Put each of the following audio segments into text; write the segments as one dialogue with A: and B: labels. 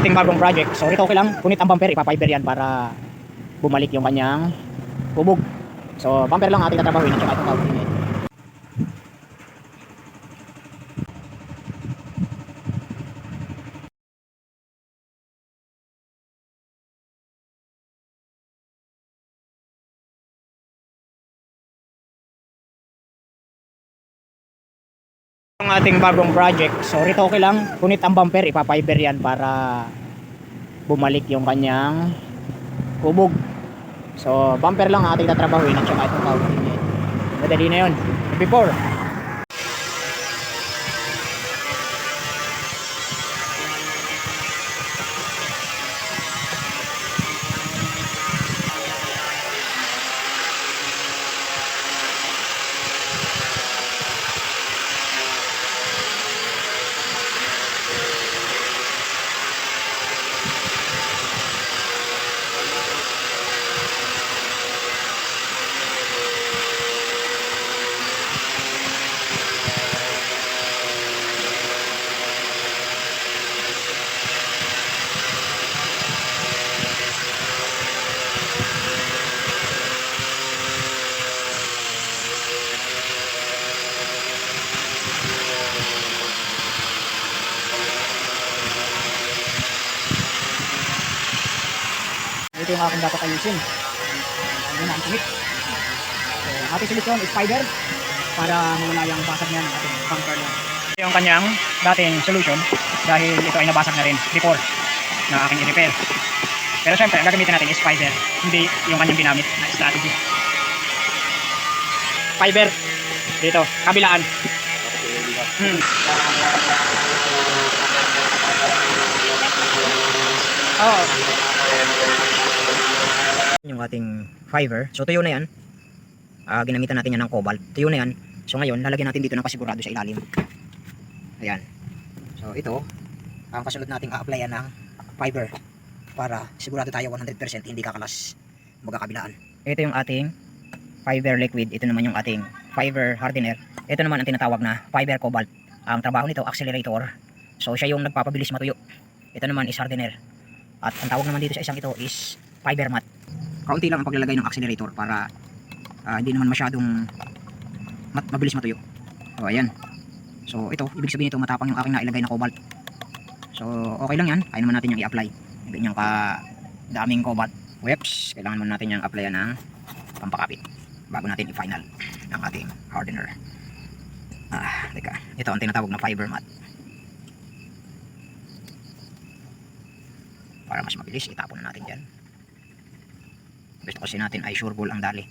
A: ating bagong project. So ito okay lang, kunit ang bumper, ipapiber yan para bumalik yung kanyang bubog. So bumper lang ang ating tatrabahuin at saka itong ang ating bagong project. So rito okay lang, kunit ang bumper, ipapiber yan para bumalik yung kanyang hubog. So bumper lang ang ating tatrabahuin at saka itong unit. Madali na yun. Before, ito yung aking dapat ayusin. Na ang kumit. So, ating solusyon is spider para mawala yung basag niya ng ating lang. Ito yung kanyang dating solution dahil ito ay nabasag na rin before na aking i-repair. Pero syempre, ang gagamitin natin is spider, hindi yung kanyang ginamit na strategy. Fiber dito, kabilaan. Hmm. Oh.
B: Yung ating fiber. So tuyo na yan. Ah, ginamitan natin yan ng cobalt. Tuyo na yan. So ngayon, lalagyan natin dito ng pasigurado sa ilalim. Ayan. So ito, ang kasunod nating a-applyan ng fiber para sigurado tayo 100% hindi kakalas magkakabilaan. Ito yung ating fiber liquid. Ito naman yung ating fiber hardener. Ito naman ang tinatawag na fiber cobalt. Ang trabaho nito, accelerator. So siya yung nagpapabilis matuyo. Ito naman is hardener. At ang tawag naman dito sa isang ito is fiber mat kaunti lang ang paglalagay ng accelerator para ah, hindi naman masyadong mat mabilis matuyo. So ayan. So ito, ibig sabihin ito matapang yung aking nailagay na cobalt. So okay lang yan. Kaya naman natin yung i-apply. Niyang ka daming cobalt. Whoops, kailangan muna natin yung applyan ng pampakapit bago natin i-final ang ating hardener. Ah, teka. Ito ang tinatawag na fiber mat. Para mas mabilis, itapon na natin dyan gusto kasi natin ay sure ball ang dali.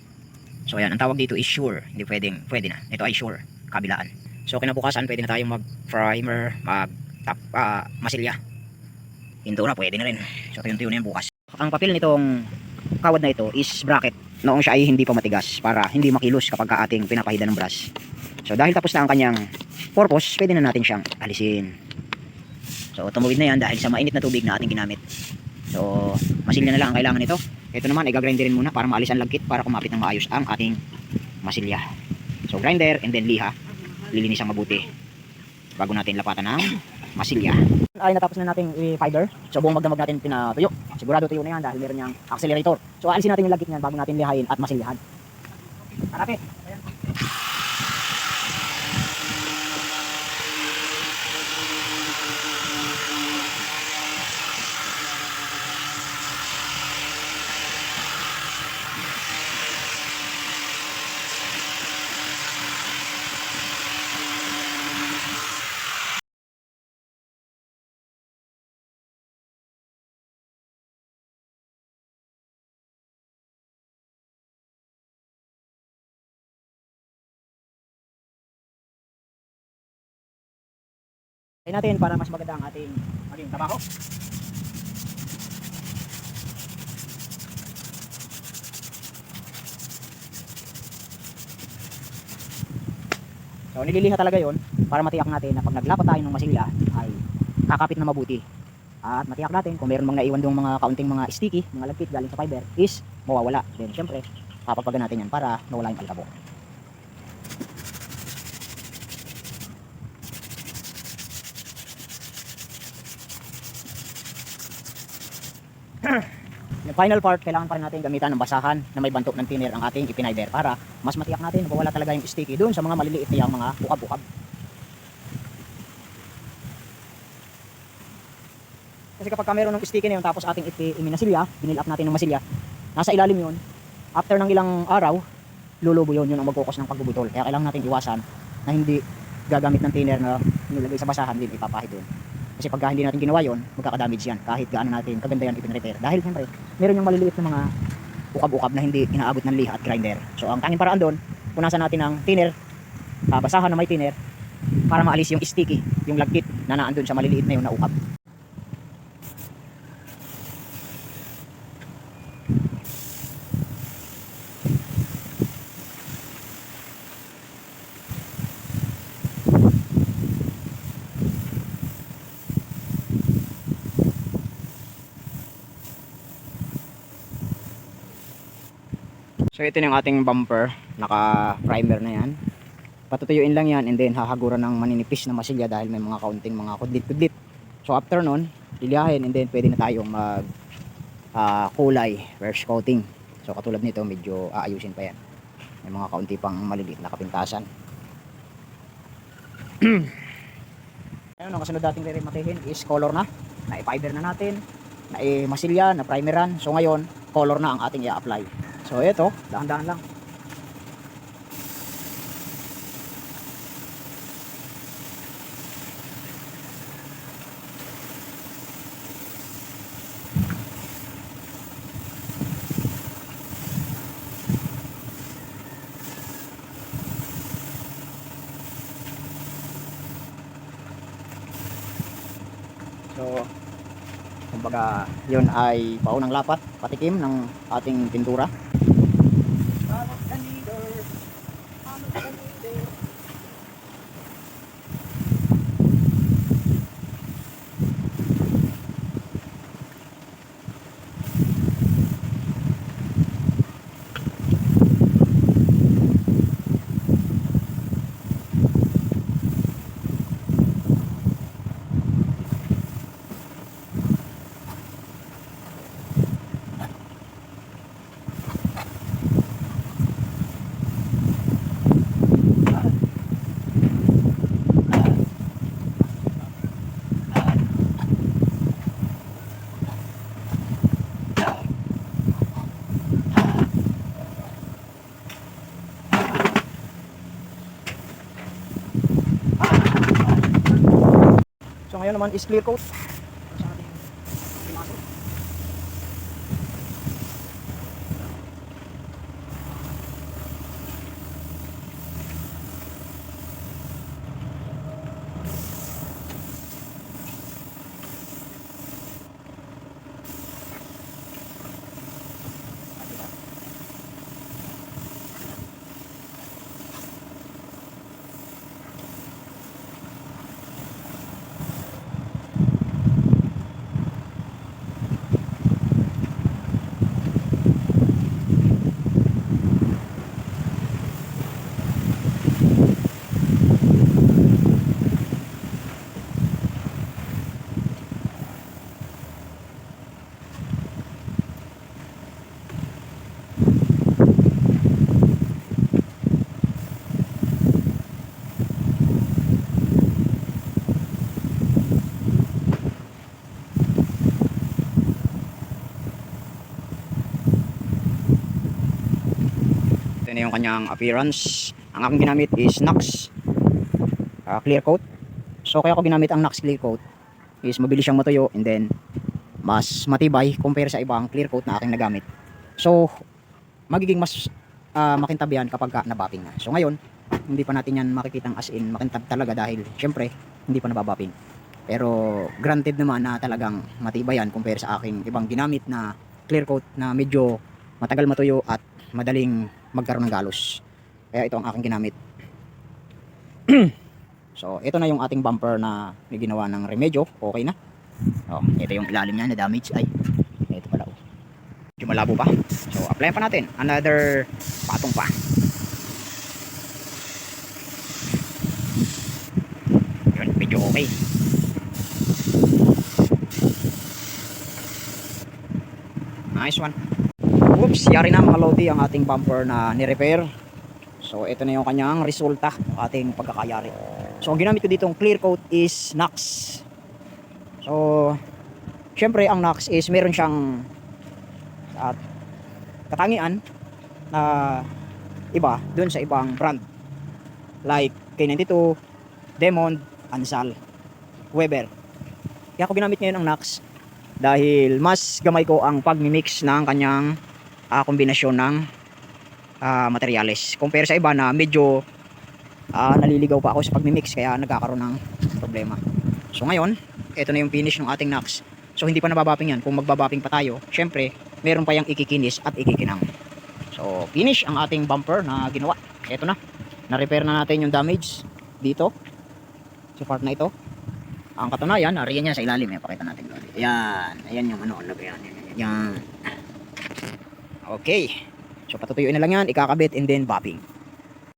B: So ayan ang tawag dito is sure. Hindi pwedeng pwede na. Ito ay sure. Kabilaan. So kinabukasan pwede na tayong mag primer mag tap, ah, masilya. Pintura pwede na rin. So tuyo-tuyo na yan bukas. Ang papel nitong kawad na ito is bracket noong siya ay hindi pa matigas para hindi makilos kapag ka ating pinapahida ng brush. So dahil tapos na ang kanyang purpose pwede na natin siyang alisin. So tumuwid na yan dahil sa mainit na tubig na ating ginamit. So masilya na lang ang kailangan nito ito naman, i-grinderin muna para maalis ang lagkit para kumapit ng maayos ang ating masilya. So, grinder and then liha. Lilinis ang mabuti bago natin lapatan ng masilya.
A: Ay natapos na nating i-fiber. So buong magdamag natin pinatuyo. Sigurado tuyo na yan dahil meron niyang accelerator. So alisin natin yung lagkit niyan bago natin lihain at masilyahan. Harapit. Ayan. Tayo natin para mas maganda ang ating maging trabaho. So nililiha talaga yon para matiyak natin na pag naglapat tayo ng masilya ay kakapit na mabuti. At matiyak natin kung meron mga naiwan dong mga kaunting mga sticky, mga lagkit galing sa fiber is mawawala. Then syempre, papapagan natin yan para mawala yung alikabok.
B: Final part, kailangan pa rin natin gamitan ng basahan na may bantok ng thinner ang ating ipinider para mas matiyak natin na wala talaga yung sticky doon sa mga maliliit niyang mga bukab-bukab. Kasi kapag ka meron ng sticky na yun tapos ating iminasilya, binil up natin ng masilya, nasa ilalim yun, after ng ilang araw, lulubo yun, yun ang magkukos ng pagbubutol. Kaya kailangan natin iwasan na hindi gagamit ng thinner na nilagay sa basahan din ipapahid doon. Kasi pagka hindi natin ginawa yun, magkakadamage yan kahit gaano natin kaganda yan ipinrepair. Dahil siyempre, meron yung maliliit na mga ukab-ukab na hindi inaabot ng liha at grinder. So ang tanging paraan doon, punasan natin ng thinner, ah, basahan na may thinner, para maalis yung sticky, yung lagkit na naandun sa maliliit na yung naukab. So ito yung ating bumper, naka primer na yan. Patutuyuin lang yan and then hahaguran ng maninipis na masilya dahil may mga kaunting mga kudlit-kudlit. So after nun, lilyahin and then pwede na tayong mag ah, kulay, first coating. So katulad nito, medyo aayusin pa yan. May mga kaunti pang maliliit na kapintasan. Ayun, ang kasunod nating rerematihin is color na. Na-fiber na natin, na-masilya, na-primeran. So ngayon, color na ang ating i-apply. So ito, dahan-dahan lang. So, kumbaga, yun ay paunang lapat, patikim ng ating pintura. Naman is clear coat. Ito na yung kanyang appearance. Ang aking ginamit is Nox uh, clear coat. So kaya ko ginamit ang Nox clear coat is mabilis siyang matuyo and then mas matibay compare sa ibang clear coat na aking nagamit. So magiging mas uh, makintab yan kapag ka nabapping na. So ngayon, hindi pa natin yan makikitang as in makintab talaga dahil syempre hindi pa nababapping. Pero granted naman na talagang matibay yan compare sa aking ibang ginamit na clear coat na medyo matagal matuyo at madaling magkaroon ng galos. Kaya ito ang aking ginamit. so, ito na yung ating bumper na ginawa ng remedyo. Okay na. Oh, ito yung ilalim niya na damage. Ay, ito pala. Oh. Medyo malabo pa. So, apply pa natin. Another patong pa. Yun, medyo okay. Nice one. Oops, yari na mga lodi ang ating bumper na ni-repair. So, ito na yung kanyang resulta ng ating pagkakayari. So, ang ginamit ko ditong clear coat is Nax. So, syempre ang Nax is meron siyang at katangian na iba dun sa ibang brand. Like K92, Demond, Ansal, Weber. Kaya ako ginamit ngayon ang Nax dahil mas gamay ko ang pagmimix ng kanyang ah, kombinasyon ng ah, materyales. Compare sa iba na medyo ah, naliligaw pa ako sa pagmimix kaya nagkakaroon ng problema. So ngayon, ito na yung finish ng ating Nax. So hindi pa nababaping yan. Kung magbabaping pa tayo, syempre, meron pa yung ikikinis at ikikinang. So finish ang ating bumper na ginawa. Ito na. Na-repair na natin yung damage dito. Sa part na ito. Ang katunayan, nariyan niya sa ilalim. Yan, pakita natin. Ayan. Ayan yung ano. ano yan, yan, yan, yan. Okay. So patutuyuin na lang yan, ikakabit and then bopping.